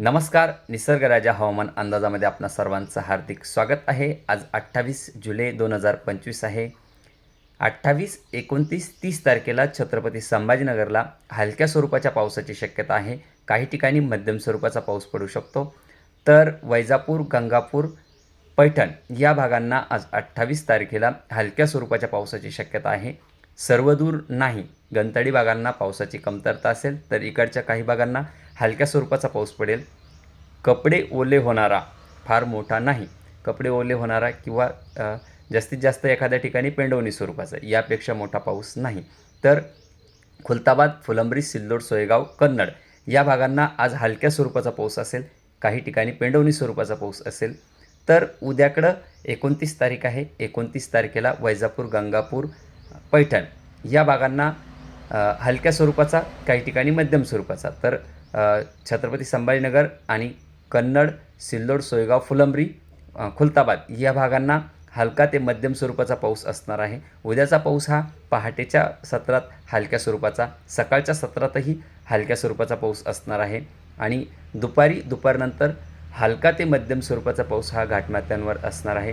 नमस्कार निसर्गराजा हवामान अंदाजामध्ये आपणा सर्वांचं हार्दिक स्वागत आहे. आज अठ्ठावीस जुलै दोन हजार पंचवीस आहे. अठ्ठावीस एकोणतीस तीस तारखेला छत्रपती संभाजीनगरला हलक्या स्वरूपाच्या पावसाची शक्यता आहे. काही ठिकाणी मध्यम स्वरूपाचा पाऊस पडू शकतो. तर वैजापूर गंगापूर पैठण या भागांना आज अठ्ठावीस तारखेला हलक्या स्वरूपाच्या पावसाची शक्यता आहे. सर्वदूर नाही. गंतडी भागांना पावसाची कमतरता असेल तर इकडच्या काही भागांना हलक्या स्वरूपाचा पाऊस पडेल. कपडे ओले होणारा फार मोठा नाही. कपडे ओले होणारा किंवा जास्तीत जास्त एखाद्या ठिकाणी पेंडवणी स्वरूपाचा यापेक्षा मोठा पाऊस नाही. तर खुलताबाद फुलंब्री सिल्लोड सोयगाव कन्नड या भागांना आज हलक्या स्वरूपाचा पाऊस असेल काही ठिकाणी पेंडवणी स्वरूपाचा पाऊस असेल. तर उद्याकडं एकोणतीस तारीख आहे. एकोणतीस तारखेला वैजापूर गंगापूर पैठण या भागांना हलक्या स्वरूपाचा काही ठिकाणी मध्यम स्वरूपाचा. तर छत्रपती संभाजीनगर आणि कन्नड सिल्लोड सोयगाव फुलंब्री खुलताबाद या भागांना हलका ते मध्यम स्वरूपाचा पाऊस असणार आहे. उद्याचा पाऊस हा पहाटेच्या सत्रात हलक्या स्वरूपाचा सकाळच्या सत्रातही हलक्या स्वरूपाचा पाऊस असणार आहे. आणि दुपारी दुपारनंतर हलका ते मध्यम स्वरूपाचा पाऊस हा घाटमात्यांवर असणार आहे.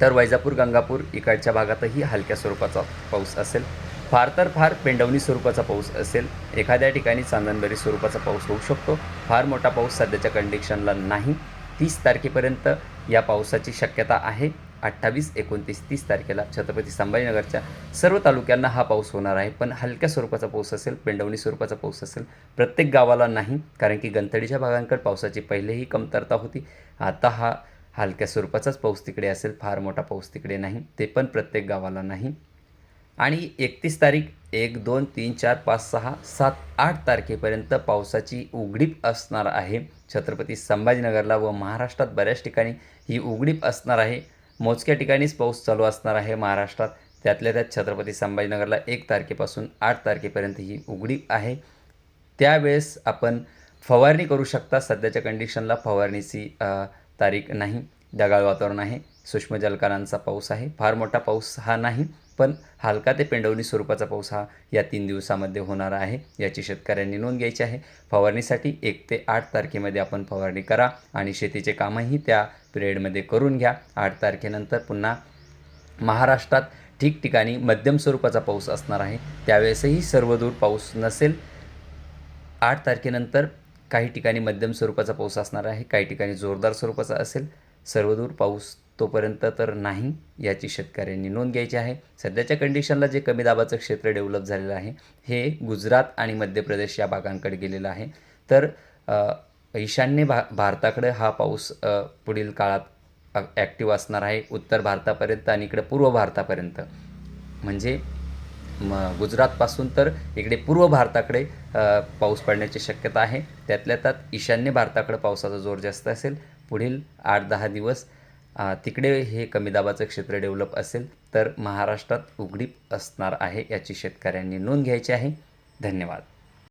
तर वैजापूर गंगापूर इकडच्या भागातही हलक्या स्वरूपाचा पाऊस असेल. फार तर फार पेंडवणी स्वरूपाचा पाऊस असेल. एखाद्या ठिकाणी चांदणबरी स्वरूपाचा पाऊस होऊ शकतो. फार मोठा पाऊस सध्याच्या कंडिशनला नाही. तीस तारखेपर्यंत या पावसाची शक्यता आहे. अठ्ठावीस एकोणतीस तीस तारखेला छत्रपती संभाजीनगरच्या सर्व तालुक्यांना हा पाऊस होणार आहे. पण हलक्या स्वरूपाचा पाऊस असेल पेंडवणी स्वरूपाचा पाऊस असेल प्रत्येक गावाला नाही. कारण की गंतडीच्या भागांकडे पावसाची पहिलेही कमतरता होती. आता हा हलक्या स्वरूपाचाच पाऊस तिकडे असेल फार मोठा पाऊस तिकडे नाही ते पण प्रत्येक गावाला नाही. आणि एकतीस तारीख एक दोन तीन चार पाच सहा सात आठ तारखेपर्यंत पावसाची उघडीप असणार आहे. छत्रपती संभाजीनगरला व महाराष्ट्रात बऱ्याच ठिकाणी ही उघडीप असणार आहे. मोजक्या ठिकाणीच पाऊस चालू असणार आहे महाराष्ट्रात. त्यातल्या त्यात छत्रपती संभाजीनगरला एक तारखेपासून आठ तारखेपर्यंत ही उघडीप आहे. त्यावेळेस आपण फवारणी करू शकता. सध्याच्या कंडिशनला फवारणीची तारीख नाही ढगाळ वातावरण आहे सूक्ष्म जलकारांचा पाऊस आहे फार मोठा पाऊस हा नाही पण हलका ते पेंडवणी स्वरूपाचा पाऊस हा या तीन दिवसामध्ये होणार आहे याची शेतकऱ्यांनी नोंद घ्यायची आहे. फवारणीसाठी एक ते आठ तारखेमध्ये आपण फवारणी करा आणि शेतीचे कामही त्या पिरियडमध्ये करून घ्या. आठ तारखेनंतर पुन्हा महाराष्ट्रात ठिकठिकाणी मध्यम स्वरूपाचा पाऊस असणार आहे. त्यावेळेसही सर्वदूर पाऊस नसेल. आठ तारखेनंतर काही ठिकाणी मध्यम स्वरूपाचा पाऊस असणार आहे काही ठिकाणी जोरदार स्वरूपाचा असेल. सर्वदूर पाऊस तोपर्यंत तर नाही याची शेतकऱ्यांनी नोंद घ्यायची आहे. सध्याच्या कंडिशनला जे कमी दाबाचं क्षेत्र डेव्हलप झालेलं आहे हे गुजरात आणि मध्य प्रदेश या भागांकडे गेलेलं आहे. तर ईशान्य भा भारताकडे हा पाऊस पुढील काळात ॲक्टिव्ह असणार आहे. उत्तर भारतापर्यंत आणि इकडे पूर्व भारतापर्यंत. म्हणजे म गुजरातपासून तर इकडे पूर्व भारताकडे पाऊस पडण्याची शक्यता आहे. त्यातल्या त्यात ईशान्य भारताकडे पावसाचा जोर जास्त असेल. पुढील आठ दहा दिवस तिकडे हे कमी दाबाचं क्षेत्र डेव्हलप असेल तर महाराष्ट्रात उघडीप असणार आहे याची शेतकऱ्यांनी नोंद घ्यायची आहे. धन्यवाद.